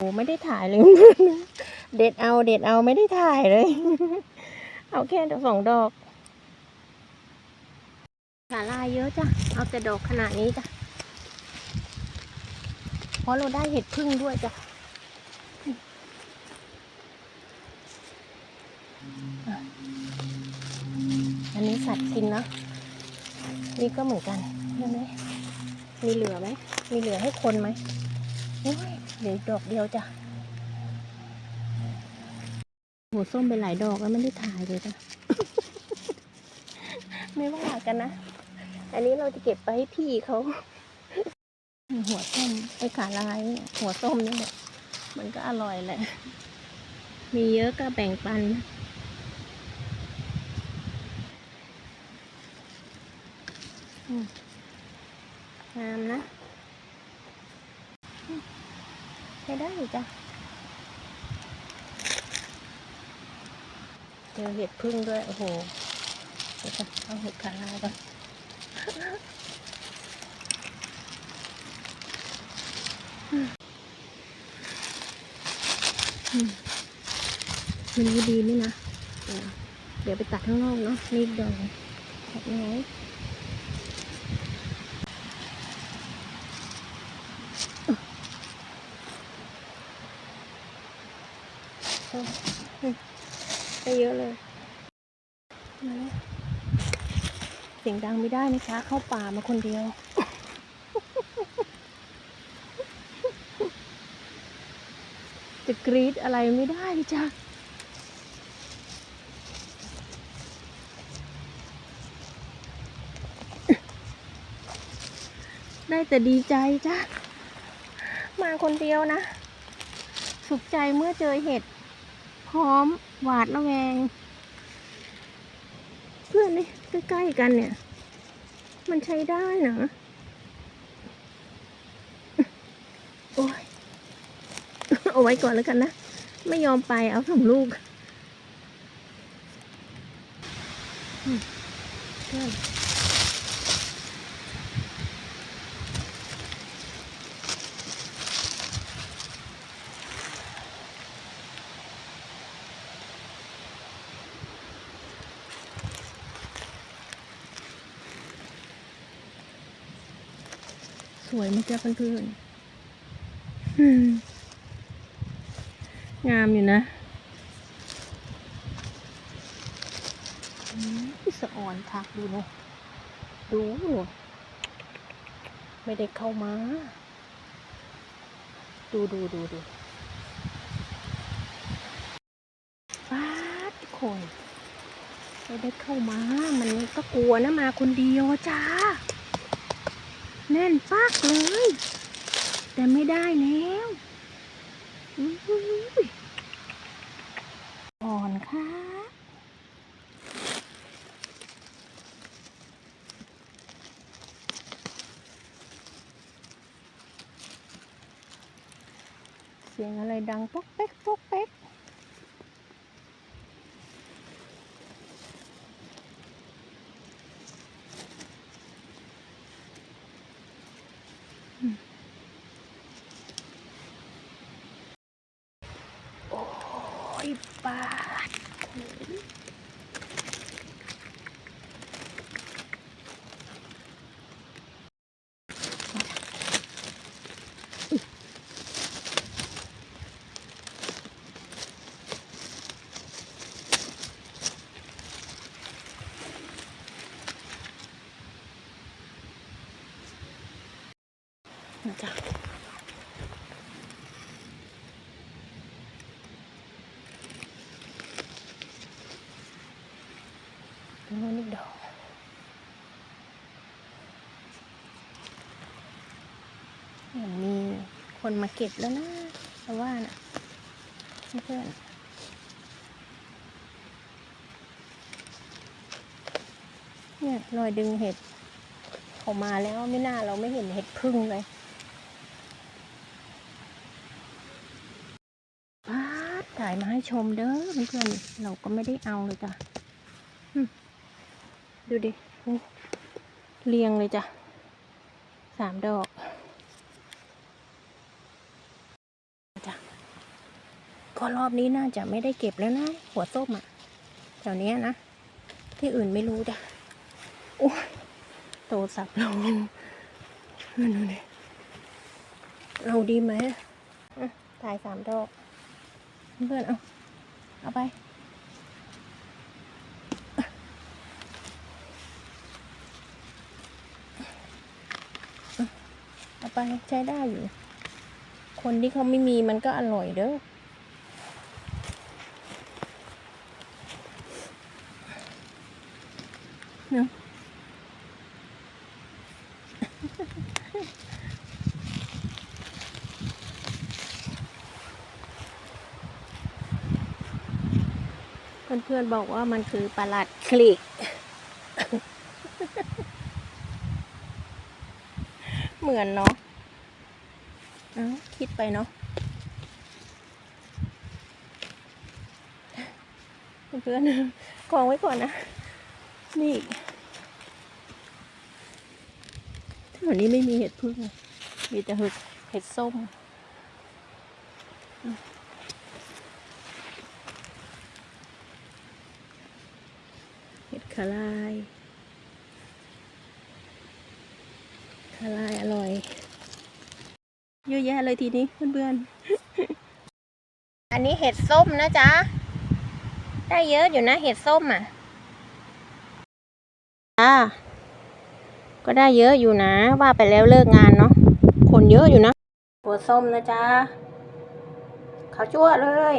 โอ้ไม่ได้ถ่ายเลย เด็ดเอาเด็ดเอาไม่ได้ถ่ายเลย เอาแค่สองดอกสาลายเยอะจ้ะ เอาแต่ดอกขนาดนี้จ้ะ เพราะเราได้เห็ดพึ่งด้วยจ้ะ อันนี้สัตว์กินเนอะนี่ก็เหมือนกันใช่ไหมมีเหลือไหม มีเหลือให้คนไหมโอ้ย เหลืออีกดอกเดียวจ้ะโหส้มไปหลายดอกแล้วไม่ได้ถ่ายเลยจ้ะ ไม่ว่ากันนะ อันนี้เราจะเก็บไปให้พี่เขา หัวส้มไอ้ขาลายเนี่ยหัวส้มนี่แหละ มันก็อร่อยแหละ มีเยอะก็แบ่งปันนะอืมงามนะอืมใช้ได้อยู่จ้ะเจอเห็ดพึ่งด้วย โอ้โหเอาเห็ดขาลายก่อนมันดีไหมนะเดี๋ยวเดี๋ยวไปตัดข้างนอกเนาะนี่ดอกตัดน้อย เอาอืมได้เยอะเลยมาแล้วเสียงดังไม่ได้นะคะ เข้าป่ามาคนเดียว จะกรีดอะไรไม่ได้จ้ะได้แต่ดีใจจ้ะ มาคนเดียวนะ สุขใจเมื่อเจอเห็ด พร้อมหวาดระแวง เพื่อนนี่ใกล้ๆกันเนี่ย มันใช้ได้นะโอ้ยเอาไว้ก่อนแล้วกันนะ ไม่ยอมไปเอาสองลูกอื สวยไหมจ๊ะเพื่อนๆอืมงามอยู่นะอืมสะอ่อนคักดูนะดู ไม่ได้เข้ามา ดูดูดูดูฟาดทุกคนไม่ได้เข้ามา มันก็กลัวนะมาคนเดียวอะจ้า แน่นปากเลย แต่ไม่ได้แล้วอ่อนค่ะเสียงอะไรดังป๊อกเป๊กป๊อกเป๊กอืมโอ้ ยบาดนะจ๊ะตรง นู้นอีกดอก มีคนมาเก็บแล้วนะแต่ว่าน่ะเพื่อนเนี่ยรอยดึงเห็ดออกมาแล้วไม่น่าเราไม่เห็นเห็ดพึ่งเลยพาดถ่ายมาให้ชมเด้อเพื่อนๆเราก็ไม่ได้เอาเลยจ้ะ ดูดิเรียงเลยจ้ะสามดอกจ้ะก็รอบนี้น่าจะไม่ได้เก็บแล้วนะ หัวส้มอะแถวเนี้ยนะ ที่อื่นไม่รู้จ้ะโอ้ยโทรศัพท์เรานั่นดูดิเราดีไหมอะถ่ายสามดอก เพื่อนเอาเอาไป เอา ไปใช้ได้อยู่ คนที่เขาไม่มีมันก็อร่อยเด้อเนาะเพื่อนๆบอกว่ามันคือปลาหลัดคลิก เหมือนเนาะ อ้าคิดไปเนาะเพื่อนกองไว้ก่อนนะ นี่แถวนี้ไม่มีเห็ดพึ่งมีแต่เห็ดเห็ดส้มเห็ดคาลายคาลายอร่อย เยอะแยะเลยทีนี้เพื่อนๆ อันนี้เห็ดส้มนะจ๊ะ ได้เยอะอยู่นะเห็ดส้มอะจ้าก็ได้เยอะอยู่นะ ว่าไปแล้วเลิกงานเนาะ คนเยอะอยู่นะ หัวส้มนะจ๊ะขาจั่วเลย